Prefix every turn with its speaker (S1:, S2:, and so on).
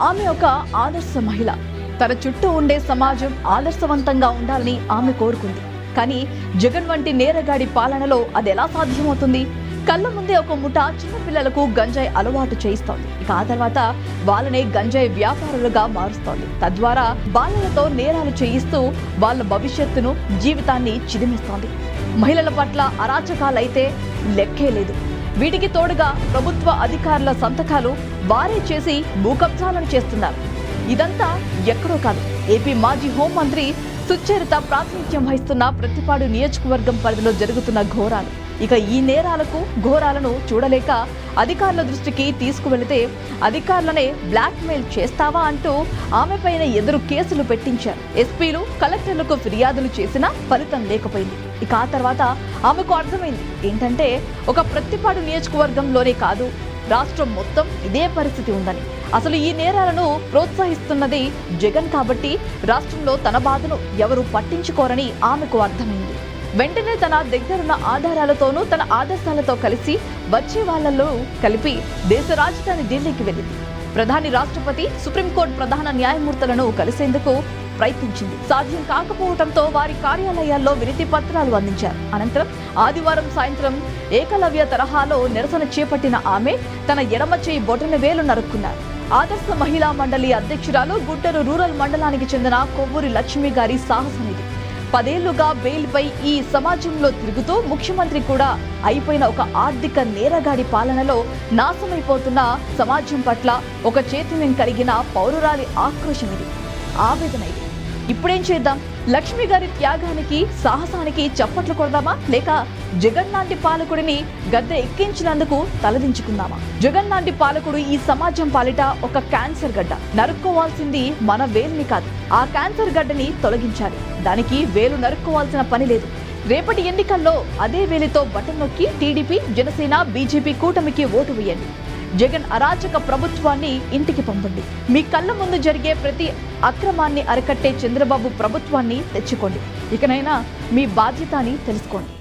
S1: ఆమె ఒక ఆదర్శ మహిళ. తన చుట్టూ ఉండే సమాజం ఆదర్శవంతంగా ఉండాలని ఆమె కోరుకుంది. కానీ జగన్ వంటి నేరగాడి పాలనలో అది ఎలా సాధ్యమవుతుంది? కళ్ళ ముందే ఒక ముఠ చిన్నపిల్లలకు గంజాయి అలవాటు చేయిస్తోంది. ఇక ఆ తర్వాత వాళ్ళనే గంజాయి వ్యాపారులుగా మారుస్తోంది. తద్వారా బాలలతో నేరాలు చేయిస్తూ వాళ్ళ భవిష్యత్తును జీవితాన్ని చిదిమిస్తోంది. మహిళల పట్ల అరాచకాలైతే లెక్కే లేదు. వీటికి తోడుగా ప్రభుత్వ అధికారుల సంతకాలు వారే చేసి భూకబ్జాలను చేస్తున్నారు. ఇదంతా ఎక్కడో కాదు. ఏపీ మాజీ హోంమంత్రి సుచరిత ప్రాతినిధ్యం వహిస్తున్న ప్రతిపాడు నియోజకవర్గం పరిధిలో జరుగుతున్న ఘోరాలు. ఇక ఈ నేరాలకు ఘోరాలను చూడలేక అధికారుల దృష్టికి తీసుకువెళితే అధికారులనే బ్లాక్మెయిల్ చేస్తావా అంటూ ఆమెపైన ఎదురు కేసులు పెట్టించారు. ఎస్పీలు కలెక్టర్లకు ఫిర్యాదులు చేసినా ఫలితం లేకపోయింది. ఇక ఆ తర్వాత ఆమెకు అర్థమైంది. ఏంటంటే ఒక ప్రతిపాడు నియోజకవర్గంలోనే కాదు రాష్ట్రం మొత్తం ఇదే పరిస్థితి ఉందని. అసలు ఈ నేరాలను ప్రోత్సహిస్తున్నది జగన్ కాబట్టి రాష్ట్రంలో తన బాధను ఎవరు పట్టించుకోరని ఆమెకు అర్థమైంది. వెంటనే తన దగ్గరున్న ఆధారాలతోనూ తన ఆదర్శాలతో కలిసి వచ్చే వాళ్ళలో కలిపి దేశ రాజధాని ఢిల్లీకి వెళ్ళింది. ప్రధాని రాష్ట్రపతి సుప్రీంకోర్టు ప్రధాన న్యాయమూర్తులను కలిసేందుకు ప్రయత్నించింది. సాధ్యం కాకపోవడంతో వారి కార్యాలయాల్లో వినతి పత్రాలు అందించారు. అనంతరం ఆదివారం సాయంత్రం ఏకలవ్య తరహాలో నిరసన చేపట్టిన ఆమె తన ఎడమ చేయి బొటన వేలు నరుక్కున్నారు. ఆదర్శ మహిళా మండలి అధ్యక్షురాలు గుంటూరు రూరల్ మండలానికి చెందిన కొవ్వూరి లక్ష్మి గారి సాహసనిది పదేళ్ళుగా బెయిల్పై ఈ సమాజంలో తిరుగుతూ ముఖ్యమంత్రి కూడా అయిపోయిన ఒక ఆర్థిక నేరగాడి పాలనలో నాశమైపోతున్న సమాజం పట్ల ఒక చైతన్యం కలిగిన పౌరురాలి ఆక్రోశం ఇది. ఆవేదన ఇది. ఇప్పుడేం చేద్దాం? లక్ష్మి గారి త్యాగానికి సాహసానికి చప్పట్లు కొడదామా? లేక జగన్ లాంటి పాలకుడిని గద్దె ఎక్కించినందుకు తలదించుకుందామా? జగన్ లాంటి పాలకుడు ఈ సమాజం పాలిట ఒక క్యాన్సర్ గడ్డ. నరుక్కోవాల్సింది మన వేలుని కాదు. ఆ క్యాన్సర్ గడ్డని తొలగించాలి. దానికి వేలు నరుక్కోవాల్సిన పని లేదు. రేపటి ఎన్నికల్లో అదే వేలితో బటన్ నొక్కి టీడీపీ జనసేన బీజేపీ కూటమికి ఓటు వేయండి. జగన్ అరాచక ప్రభుత్వాన్ని ఇంటికి పంపండి. మీ కళ్ళ ముందు జరిగే ప్రతి అక్రమాన్ని అరికట్టే చంద్రబాబు ప్రభుత్వాన్ని తెచ్చుకోండి. ఇకనైనా మీ బాధ్యత అని తెలుసుకోండి.